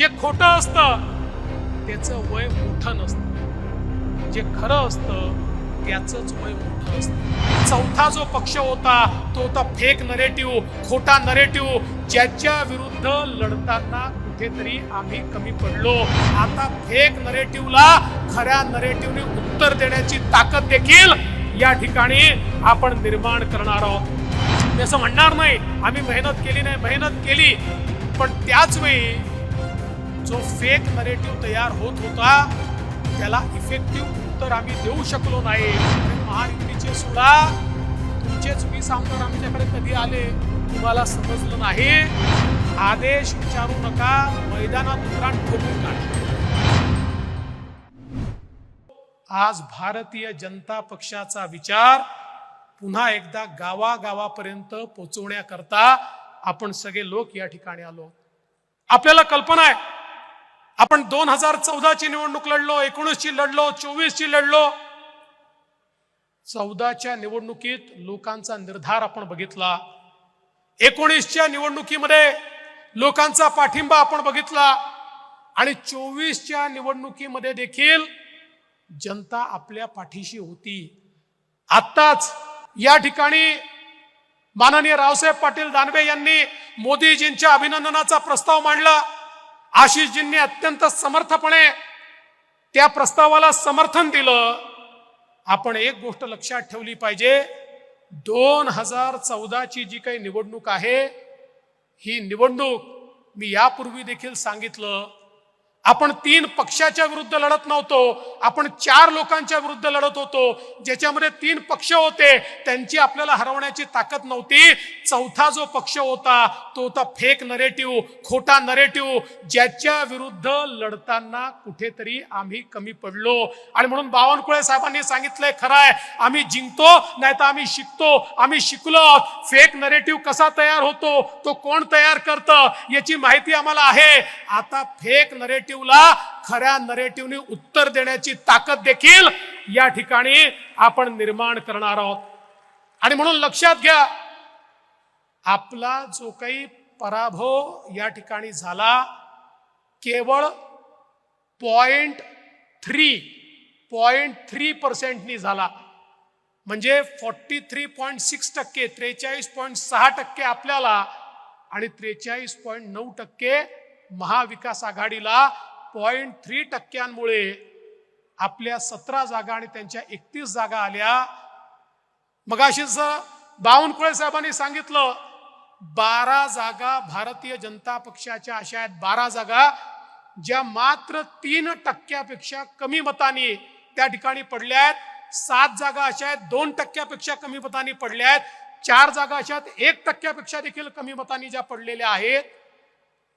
जे खोटं असतं त्याचं वय मोठं नसतं. जे खरं असतं त्याच वय मोठं असतं. चौथा जो पक्ष होता तो होता फेक नरेटिव्ह खोटा नरेटिव्ह ज्याच्या विरुद्ध लढताना कुठेतरी आम्ही कमी पडलो. आता फेक नरेटिव्हला खऱ्या नरेटिव्हने उत्तर देण्याची ताकद देखील या ठिकाणी आपण निर्माण करणार आहोत. मी असं म्हणणार नाही आम्ही मेहनत केली नाही मेहनत केली पण त्याच वेळी जो फेक नरेटिव्ह तयार होत होता त्याला इफेक्टिव्ह उत्तर आम्ही देऊ शकलो नाही. महायुतीचे सुद्धा तुमचेच वीस आमदार आमच्याकडे कधी आले तुम्हाला समजलं नाही. आदेश विचारू नका. मैदानात उतरा ठोकून काढा. आज भारतीय जनता पक्षाचा विचार पुन्हा एकदा गावागावापर्यंत पोचवण्याकरता आपण सगळे लोक या ठिकाणी आलो आपल्याला कल्पना आहे आपण दोन हजार चौदाची निवडणूक लढलो एकोणीसची लढलो चोवीसची लढलो. चौदाच्या निवडणुकीत लोकांचा निर्धार आपण बघितला. एकोणीसच्या निवडणुकीमध्ये लोकांचा पाठिंबा आपण बघितला. आणि चोवीसच्या निवडणुकीमध्ये देखील जनता आपल्या पाठीशी होती. आत्ताच या ठिकाणी माननीय रावसाहेब पाटील दानवे यांनी मोदीजींच्या अभिनंदनाचा प्रस्ताव मांडला. आशिषजींनी अत्यंत समर्थपणे त्या प्रस्तावाला समर्थन दिलं. आपण एक गोष्ट लक्षात ठेवली पाहिजे. दोन हजार चौदाची जी काही निवडणूक आहे ही निवडणूक मी यापूर्वी देखील सांगितलं. आपण तीन पक्षाच्या विरुद्ध लढत नव्हतो. आपण चार लोकांच्या विरुद्ध लढत होतो. ज्याच्यामध्ये तीन पक्ष होते त्यांची आपल्याला हरवण्याची ताकद नव्हती. चौथा जो पक्ष होता तो होता फेक नरेटिव्ह खोटा नरेटिव्ह ज्याच्या विरुद्ध लढताना कुठेतरी आम्ही कमी पडलो. आणि म्हणून बावनकुळे साहेबांनी सांगितलंय खरं आहे आम्ही जिंकतो नाही तर आम्ही शिकतो आम्ही शिकलो. फेक नरेटिव्ह कसा तयार होतो तो कोण तयार करतं याची माहिती आम्हाला आहे. आता फेक नरेटिव्हला खऱ्या नरेटिव्हने उत्तर देण्याची ताकद देखील या ठिकाणी आपण निर्माण करणार आहोत. आणि म्हणून लक्षात घ्या आपला जो काही पराभव या ठिकाणी झाला केवळ पॉइंट थ्री पॉइंट थ्री पर्सेंटनी झाला. म्हणजे फॉर्टी थ्री पॉईंट सिक्स टक्के त्रेचाळीस पॉईंट सहा टक्के आपल्याला आणि त्रेचाळीस पॉईंट नऊ टक्के महाविकास आघाडीला पॉईंट थ्री टक्क्यांमुळे आपल्या सतरा जागा आणि त्यांच्या एकतीस जागा आल्या. मगाशी बावनकुळे साहेबांनी सांगितलं बारा जागा भारतीय जनता पक्षाच्या अशा आहेत बारा जागा ज्या मात्र तीन टक्क्यापेक्षा कमी मतांनी त्या ठिकाणी पडल्या आहेत. सात जागा अशा आहेत दोन टक्क्यापेक्षा कमी मतांनी पडल्या आहेत. चार जागा अशा आहेत एक टक्क्यापेक्षा देखील कमी मतांनी ज्या पडलेल्या आहेत.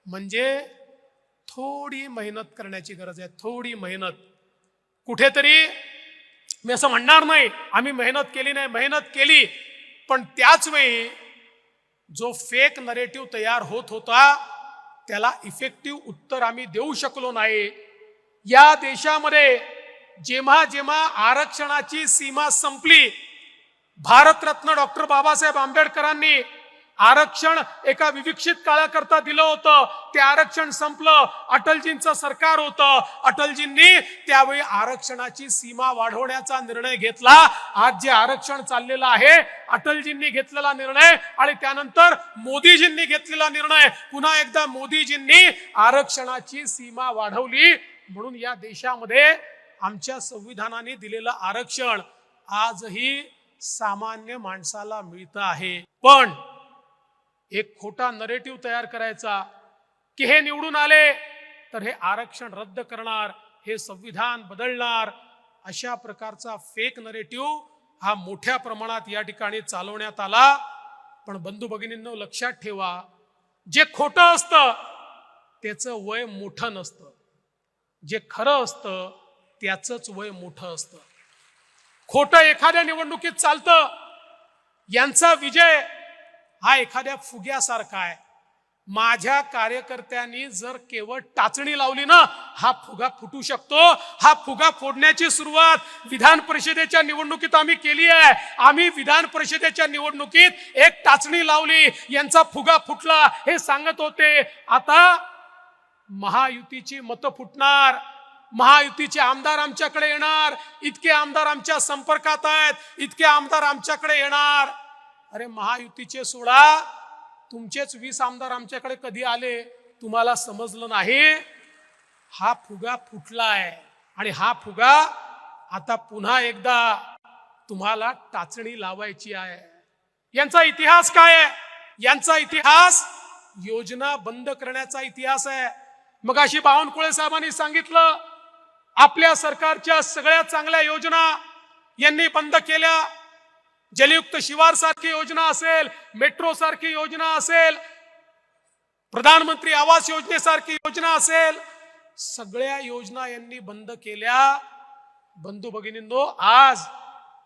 म्हणजे थोडी मेहनत करण्याची गरज आहे थोडी मेहनत. कुठेतरी मी असं म्हणणार नाही आम्ही मेहनत केली नाही मेहनत केली पण त्याच वेळी जो फेक नरेटिव्ह तयार होत होता त्याला इफेक्टिव्ह उत्तर आम्ही देऊ शकलो नाही. या देशामध्ये जेव्हा जेव्हा आरक्षणाची सीमा संपली भारतरत्न डॉक्टर बाबासाहेब आंबेडकरांनी आरक्षण एका विविक्षित काळाकरता दिलं होतं. ते आरक्षण संपलं. अटलजींचं सरकार होतं. अटलजींनी त्यावेळी आरक्षणाची सीमा वाढवण्याचा निर्णय घेतला. आज जे आरक्षण चाललेलं आहे अटलजींनी घेतलेला निर्णय आणि त्यानंतर मोदीजींनी घेतलेला निर्णय. पुन्हा एकदा मोदीजींनी आरक्षणाची सीमा वाढवली. म्हणून या देशामध्ये आमच्या संविधानाने दिलेलं आरक्षण आजही सामान्य माणसाला मिळतं आहे. पण एक खोटा नरेटिव्ह तयार करायचा की हे निवडून आले तर हे आरक्षण रद्द करणार हे संविधान बदलणार. अशा प्रकारचा फेक नरेटिव्ह हा मोठ्या प्रमाणात या ठिकाणी चालवण्यात आला. पण बंधू भगिनींनो लक्षात ठेवा जे खोटं असतं त्याचं वय मोठं नसतं. जे खरं असतं त्याचंच वय मोठं असतं. खोटं एखाद्या निवडणुकीत चालतं यांचा विजय हा एखाद्या फुग्यासारखा आहे. माझ्या कार्यकर्त्यांनी जर केवळ टाचणी लावली ना हा फुगा फुटू शकतो. हा फुगा फोडण्याची सुरुवात विधान परिषदेच्या निवडणुकीत आम्ही केली आहे. आम्ही विधान परिषदेच्या निवडणुकीत एक टाचणी लावली. यांचा फुगा फुटला हे सांगत होते. आता महायुतीची मतं फुटणार. महायुतीचे आमदार आमच्याकडे येणार. इतके आमदार आमच्या संपर्कात आहेत. इतके आमदार आमच्याकडे येणार. अरे महायुतीचे सोडा. तुमचेच वीस आमदार आमच्याकडे कधी आले तुम्हाला समजलं नाही. हा फुगा फुटलाय आणि हा फुगा आता पुन्हा एकदा तुम्हाला टाचणी लावायची आहे. यांचा इतिहास काय आहे? यांचा इतिहास योजना बंद करण्याचा इतिहास आहे. मग अशी बावनकुळे साहेबांनी सांगितलं आपल्या सरकारच्या सगळ्या चांगल्या योजना यांनी बंद केल्या. जलयुक्त शिवार सारखी योजना असेल मेट्रो सारखी योजना असेल प्रधानमंत्री आवास योजनेसारखी योजना असेल सगळ्या योजना यांनी बंद केल्या. बंधू भगिनींनो आज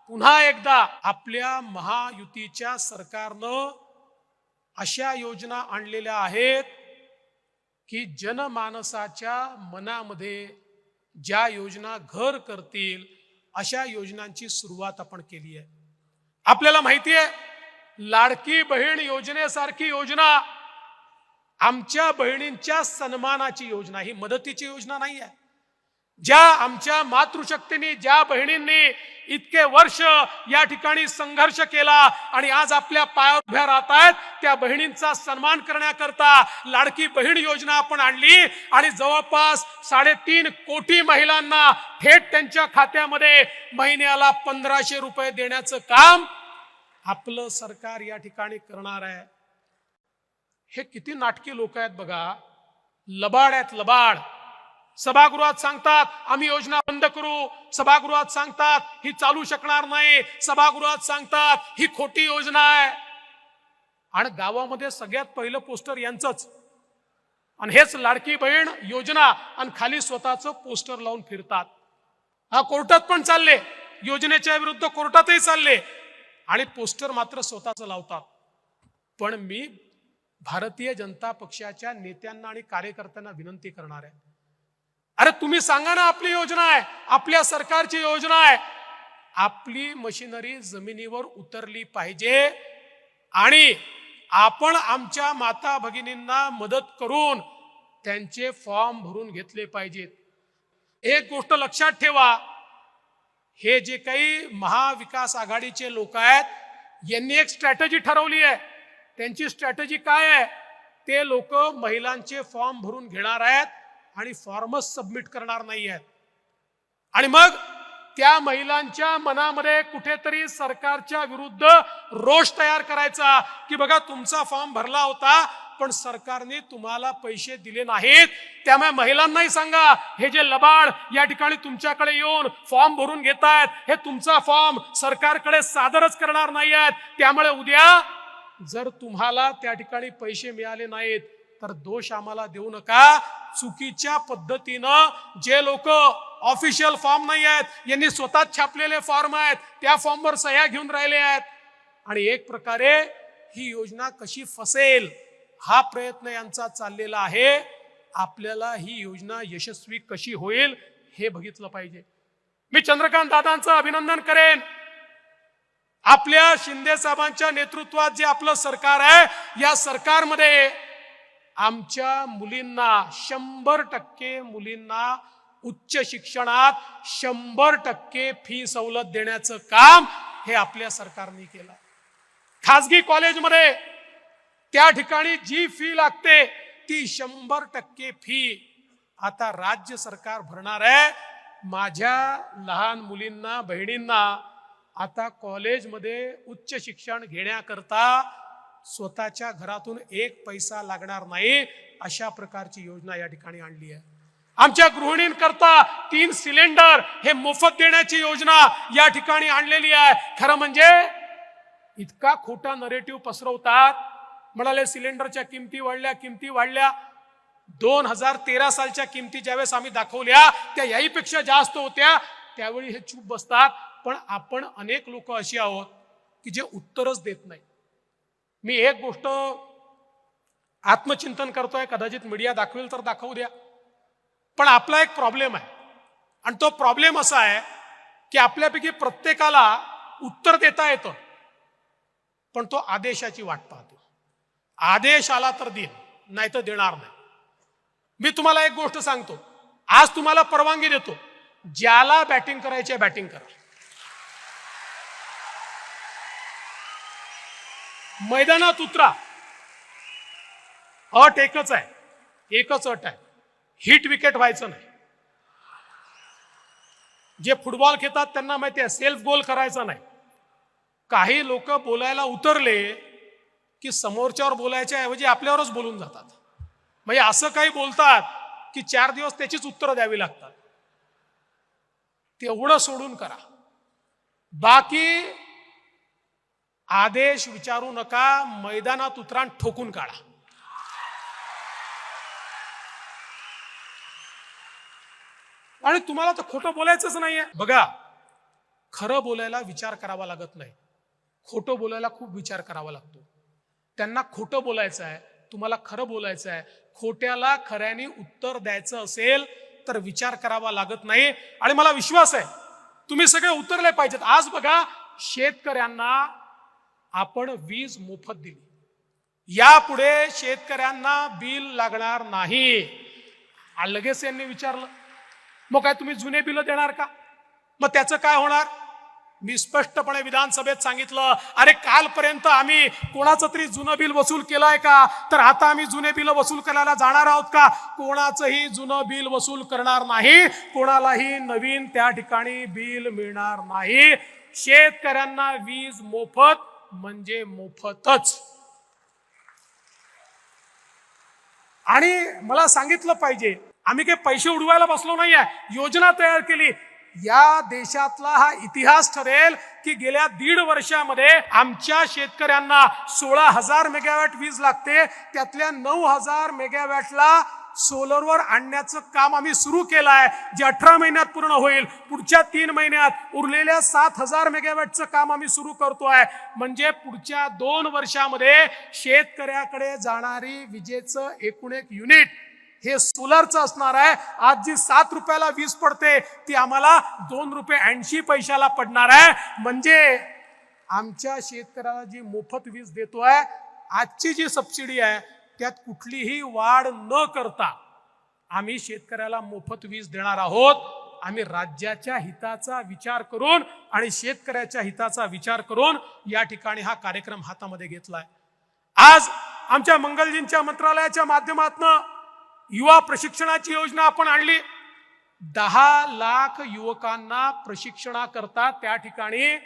पुन्हा एकदा आपल्या महायुतीच्या सरकारनं अशा योजना आणलेल्या आहेत की जनमानसाच्या मनामध्ये ज्या योजना घर करतील अशा योजनांची सुरुवात आपण केली आहे. आपल्याला माहिती आहे लाडकी बहीण योजनेसारखी योजना आमच्या बहिणींच्या सन्मानाची योजना ही मदतीची योजना नाही आहे. ज्या आमच्या मातृशक्तीने ज्या बहिणींनी इतके वर्ष या ठिकाणी संघर्ष केला आणि आज आपल्या पायावर उभ्या राहत आहेत त्या बहिणींचा सन्मान करण्याकरता लाडकी बहीण योजना आपण आणली आणि जवळपास साडेतीन कोटी महिलांना थेट त्यांच्या खात्यामध्ये महिन्याला पंधराशे रुपये देण्याचं काम आपलं सरकार या ठिकाणी करणार आहे. हे किती नाटकी लोक आहेत बघा. लबाड आहेत लबाड. सभागृहात सांगतात आम्ही योजना बंद करू. सभागृहात सांगतात ही चालू शकणार नाही. सभागृहात सांगतात ही खोटी योजना आहे. आणि गावामध्ये सगळ्यात पहिलं पोस्टर यांचंच. आणि हेच लाडकी बहीण योजना. आणि खाली स्वतःचं पोस्टर लावून फिरतात. हा कोर्टात पण चालले. योजनेच्या विरुद्ध कोर्टातही चालले. आणि पोस्टर मात्र स्वतःच लावतात. पण मी भारतीय जनता पक्षाच्या नेत्यांना आणि कार्यकर्त्यांना विनंती करणार आहे. अरे तुम्ही सांगा ना आपली योजना आहे आपल्या सरकारची योजना आहे. आपली मशिनरी जमिनीवर उतरली पाहिजे आणि आपण आमच्या माता भगिनींना मदत करून त्यांचे फॉर्म भरून घेतले पाहिजेत. एक गोष्ट लक्षात ठेवा हे जे काही महाविकास आघाडीचे लोक आहेत यांनी एक स्ट्रॅटजी ठरवली आहे. त्यांची स्ट्रॅटजी काय आहे? ते लोक महिलांचे फॉर्म भरून घेणार आहेत आणि फॉर्मच सबमिट करणार नाही आहेत. आणि मग त्या महिलांच्या मनामध्ये कुठेतरी सरकारच्या विरुद्ध रोष तयार करायचा की बघा तुमचा फॉर्म भरला होता पण सरकारने तुम्हाला पैसे दिले नाहीत. त्यामुळे महिलांनाही सांगा हे जे लबाड या ठिकाणी तुमच्याकडे येऊन फॉर्म भरून घेत आहेत हे तुमचा फॉर्म सरकारकडे सादरच करणार नाही आहेत त्यामुळे उद्या जर तुम्हाला त्या ठिकाणी पैसे मिळाले नाहीत तर दोष आम्हाला देऊ नका. चुकीच्या पद्धतीनं जे लोक ऑफिशियल फॉर्म नाही आहेत यांनी स्वतः छापलेले फॉर्म आहेत त्या फॉर्मवर सह्या घेऊन राहिले आहेत. आणि एक प्रकारे ही योजना कशी फसेल हा प्रयत्न यांचा चाललेला आहे. आपल्याला ही योजना यशस्वी कशी होईल हे बघितलं पाहिजे. मी चंद्रकांत दादांचं अभिनंदन करेन. आपल्या शिंदे साहेबांच्या नेतृत्वात जे आपलं सरकार आहे या सरकारमध्ये आमच्या मुलींना शंभर टक्के मुलींना उच्च शिक्षणात शंभर टक्के फी सवलत देण्याचं काम हे आपल्या सरकारने केलं. खासगी कॉलेजमध्ये त्या ठिकाणी जी फी लागते ती शंभर टक्के फी आता राज्य सरकार भरणार आहे माझ्या लहान मुलींना बहिणींना. आता कॉलेजमध्ये उच्च शिक्षण घेण्याकरता स्वतःच्या घरातून एक पैसा लागणार नाही अशा प्रकारची योजना या ठिकाणी आणली आहे. आमच्या गृहिणींकरता तीन सिलेंडर हे मोफत देण्याची योजना या ठिकाणी आणलेली आहे. खरं म्हणजे इतका खोटा नरेटिव्ह पसरवतात म्हणाले सिलेंडरच्या किमती वाढल्या किमती वाढल्या. दोन हजार तेरा सालच्या किमती ज्यावेळेस आम्ही दाखवल्या त्या याहीपेक्षा जास्त होत्या. त्यावेळी हे चूप बसतात. पण आपण अनेक लोक अशी आहोत की जे उत्तरच देत नाही. मी एक गोष्ट आत्मचिंतन करतोय कदाचित मीडिया दाखवेल तर दाखवू द्या. पण आपला एक प्रॉब्लेम आहे. आणि तो प्रॉब्लेम असा आहे की आपल्यापैकी प्रत्येकाला उत्तर देता येतं पण तो आदेशाची वाट पाहतो. आदेश आला तर देईन नाही तर देणार नाही. मी तुम्हाला एक गोष्ट सांगतो. आज तुम्हाला परवानगी देतो. ज्याला बॅटिंग करायची आहे बॅटिंग करा. मैदानात उतरा. अट एकच आहे. एकच अट आहे. हिट विकेट व्हायचं नाही. जे फुटबॉल खेळतात त्यांना माहिती आहे सेल्फ गोल करायचा नाही. काही लोक बोलायला उतरले की समोरच्यावर बोलायच्या ऐवजी आपल्यावरच बोलून जातात. म्हणजे असं काही बोलतात की चार दिवस त्याचीच उत्तरं द्यावी लागतात. तेवढं सोडून करा. बाकी आदेश विचारू नका मैदानात उतरान ठोकून काढा. आणि तुम्हाला तर खोटं बोलायचंच नाहीये. बघा खरं बोलायला विचार करावा लागत नाही. खोटं बोलायला खूप विचार करावा लागतो. त्यांना खोटं बोलायचं आहे तुम्हाला खरं बोलायचं आहे खोट्याला खऱ्याने उत्तर द्यायचं असेल तर विचार करावा लागत नाही. आणि मला विश्वास आहे तुम्ही सगळे उतरले पाहिजेत. आज बघा शेतकऱ्यांना आपण वीज मोफत दिली. यापुढे शेतकऱ्यांना बिल लागणार नाही. लगेच यांनी विचारलं मग काय तुम्ही जुने बिल देणार का? मग त्याचं काय होणार? मी स्पष्टपणे विधानसभेत सांगितलं अरे कालपर्यंत आम्ही कोणाचं तरी जुनं बिल वसूल केलंय का? तर आता आम्ही जुने बिल वसूल करायला जाणार आहोत का? कोणाचंही जुनं बिल वसूल करणार नाही कोणालाही नवीन त्या ठिकाणी बिल मिळणार नाही. शेतकऱ्यांना वीज मोफत म्हणजे मोफतच. आणि मला सांगितलं पाहिजे आम्ही काही पैसे उडवायला बसलो नाहीये योजना तयार केली या देशातला हा इतिहास ठरेल की गेल्या दीड वर्षामध्ये आमच्या शेतकऱ्यांना सोळा हजार मेगावॅट वीज लागते. त्यातल्या नऊ हजार मेगावॅटला सोलरवर आणण्याचं काम आम्ही सुरू केलं आहे जे अठरा महिन्यात पूर्ण होईल. पुढच्या तीन महिन्यात उरलेल्या सात हजार मेगावॅटचं काम आम्ही सुरू करतोय. म्हणजे पुढच्या दोन वर्षामध्ये शेतकऱ्याकडे जाणारी विजेचं एकूण एक युनिट हे सोलरचं असणार आहे. आज जी सात रुपयाला वीज पडते ती आम्हाला दोन रुपये ऐंशी पैशाला पडणार आहे. म्हणजे आमच्या शेतकऱ्याला जी मोफत वीज देतोय आजची जी सबसिडी आहे त्यात कुठलीही वाढ न करता आम्ही शेतकऱ्याला मोफत वीज देणार आहोत. आम्ही राज्याच्या हिताचा विचार करून आणि शेतकऱ्याच्या हिताचा विचार करून या ठिकाणी हा कार्यक्रम हातामध्ये घेतलाय. आज आमच्या मंगलजींच्या मंत्रालयाच्या माध्यमातून युवा प्रशिक्षणाची योजना आपण आणली. दहा लाख युवकांना प्रशिक्षणाकरता त्या ठिकाणी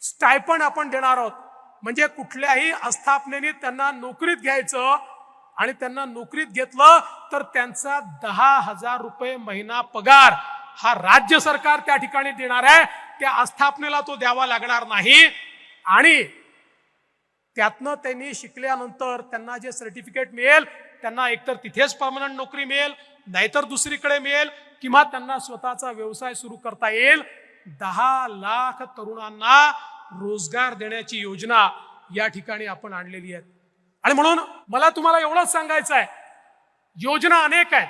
स्टायपण आपण देणार आहोत. म्हणजे कुठल्याही आस्थापनेने त्यांना नोकरीत घ्यायचं आणि त्यांना नोकरीत घेतलं तर त्यांचा दहा हजार रुपये महिना पगार हा राज्य सरकार त्या ठिकाणी देणार आहे. त्या आस्थापनेला तो द्यावा लागणार नाही. आणि त्यातनं त्यांनी शिकल्यानंतर त्यांना जे सर्टिफिकेट मिळेल त्यांना एकतर तिथेच परमनंट नोकरी मिळेल नाहीतर दुसरीकडे मिळेल किंवा त्यांना स्वतःचा व्यवसाय सुरू करता येईल. दहा लाख तरुणांना रोजगार देण्याची योजना या ठिकाणी आपण आणलेली आहे आणि म्हणून मला तुम्हाला एवढंच सांगायचं आहे. योजना अनेक आहेत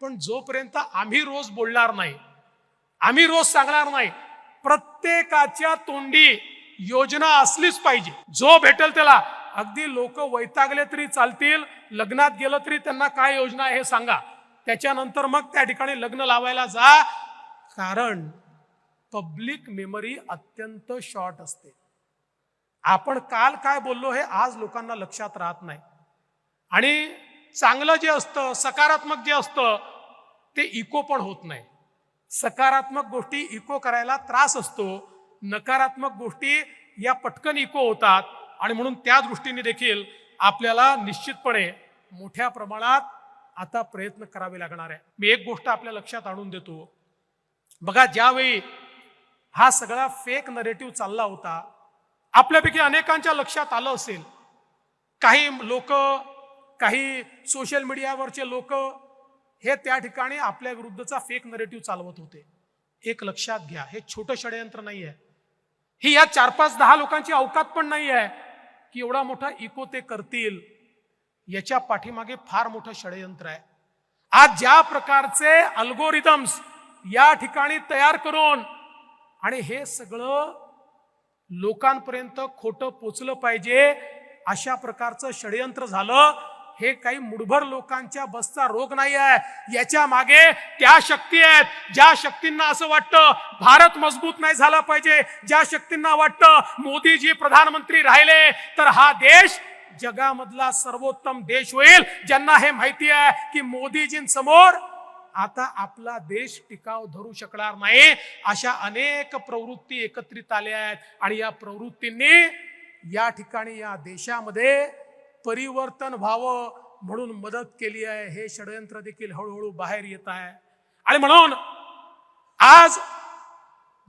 पण जोपर्यंत आम्ही रोज बोलणार नाही आम्ही रोज सांगणार नाही प्रत्येकाच्या तोंडी योजना असलीच पाहिजे. जो भेटेल त्याला अगदी लोक वैतागले तरी चालतील लग्नात गेलं तरी त्यांना काय योजना आहे हे सांगा. त्याच्यानंतर मग त्या ठिकाणी लग्न लावायला जा. कारण पब्लिक मेमरी अत्यंत शॉर्ट असते. आपण काल काय बोललो हे आज लोकांना लक्षात राहत नाही. आणि चांगलं जे असतं सकारात्मक जे असतं ते इको पण होत नाही. सकारात्मक गोष्टी इको करायला त्रास असतो. नकारात्मक गोष्टी या पटकन इको होतात. आणि म्हणून त्या दृष्टीने देखील आपल्याला निश्चितपणे मोठ्या प्रमाणात आता प्रयत्न करावे लागणार आहे. मी एक गोष्ट आपल्या लक्षात आणून देतो. बघा ज्यावेळी हा सगळा फेक नरेटिव्ह चालला होता आपल्यापैकी अनेकांच्या लक्षात आलं असेल. काही लोक काही सोशल मीडियावरचे लोक हे त्या ठिकाणी आपल्या विरुद्धचा फेक नरेटिव्ह चालवत होते. एक लक्षात घ्या हे छोटं षडयंत्र नाही आहे ही या चार पाच दहा लोकांची अवकात पण नाही आहे की एवढा मोठा इको ते करतील याच्या पाठीमागे फार मोठं षडयंत्र आहे. आज ज्या प्रकारचे अल्गोरिदम्स या ठिकाणी तयार करून आणि हे सगळं लोकांपर्यंत खोटं पोचलं पाहिजे अशा प्रकारचं षडयंत्र झालं हे काही मुठभर लोकांच्या बसचा रोग नाही आहे याच्या मागे त्या शक्ती आहेत. ज्या शक्तींना असं वाटतं भारत मजबूत नाही झाला पाहिजे. ज्या शक्तींना वाटतं मोदीजी प्रधानमंत्री राहिले तर हा देश जगामधला सर्वोत्तम देश होईल. ज्यांना हे माहिती आहे की मोदीजींसमोर आता आपला देश टिकाव धरू शकणार नाही. अशा अनेक प्रवृत्ती एकत्रित आल्या आहेत. आणि या प्रवृत्तींनी या ठिकाणी या देशामध्ये परिवर्तन व्हावं म्हणून मदत केली आहे. हे षडयंत्र देखील हळूहळू बाहेर येत आहे. आणि म्हणून आज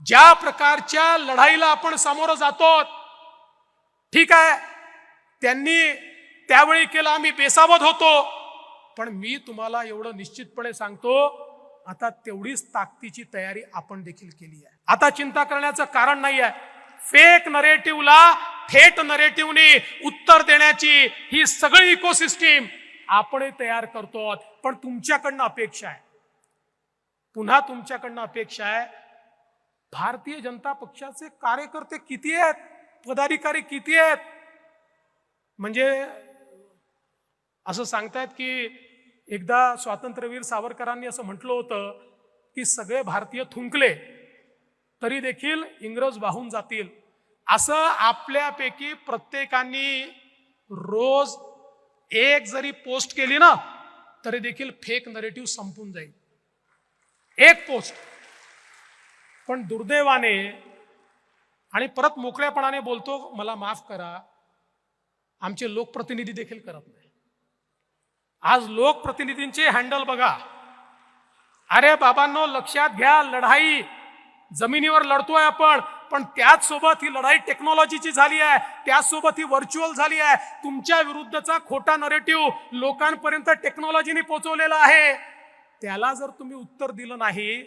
ज्या प्रकारच्या लढाईला आपण सामोरं जातो ठीक आहे त्यांनी त्यावेळी केलं आम्ही बेसावध होतो. पण मी तुम्हाला एवढं निश्चितपणे सांगतो आता तेवढीच ताकदीची तयारी आपण देखील केली आहे. आता चिंता करण्याचं कारण नाही आहे फेक नरेटिव्हला थेट नरेटिव्हने उत्तर देण्याची ही सगळी इकोसिस्टीम आपण तयार करतो पण तुमच्याकडनं अपेक्षा आहे. पुन्हा तुमच्याकडनं अपेक्षा आहे. भारतीय जनता पक्षाचे कार्यकर्ते किती आहेत? पदाधिकारी किती आहेत? म्हणजे असं सांगतायत की एकदा स्वातंत्र्यवीर सावरकरांनी असं म्हटलं होतं की सगळे भारतीय थुंकले तरी देखील इंग्रज वाहून जातील. असं आपल्यापैकी प्रत्येकाने रोज एक जरी पोस्ट केली ना तरी देखील फेक नरेटिव्ह संपून जाईल. एक पोस्ट. पण दुर्दैवाने आणि परत मोकळ्यापणाने बोलतो मला माफ करा. आमचे लोकप्रतिनिधी देखील करत नाही. आज लोकप्रतिनिधींचे हँडल बघा. अरे बाबांनो लक्षात घ्या लढाई. जमिनीवर लढतोय आपण. पण त्याचसोबत ही लढाई टेक्नॉलॉजीची झाली आहे. त्याचसोबत ही व्हर्च्युअल झाली आहे. तुमच्या विरुद्धचा खोटा नरेटिव्ह लोकांपर्यंत टेक्नॉलॉजीने पोहोचवलेला आहे. त्याला जर तुम्ही उत्तर दिलं नाही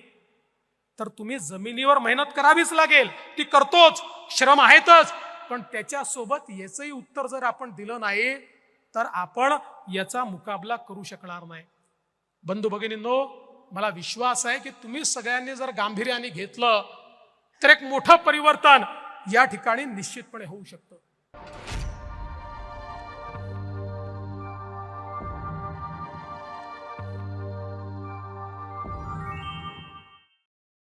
तर तुम्ही जमिनीवर मेहनत करावीच लागेल. ती करतोच श्रम आहेतच. पण त्याच्यासोबत याचंही उत्तर जर आपण दिलं नाही तर आपण याचा मुकाबला करू शकणार नाही. बंधू भगिनींनो मला विश्वास आहे की तुम्ही सगळ्यांनी जर गांभीर्याने घेतलं तर एक मोठं परिवर्तन या ठिकाणी निश्चितपणे होऊ शकतं.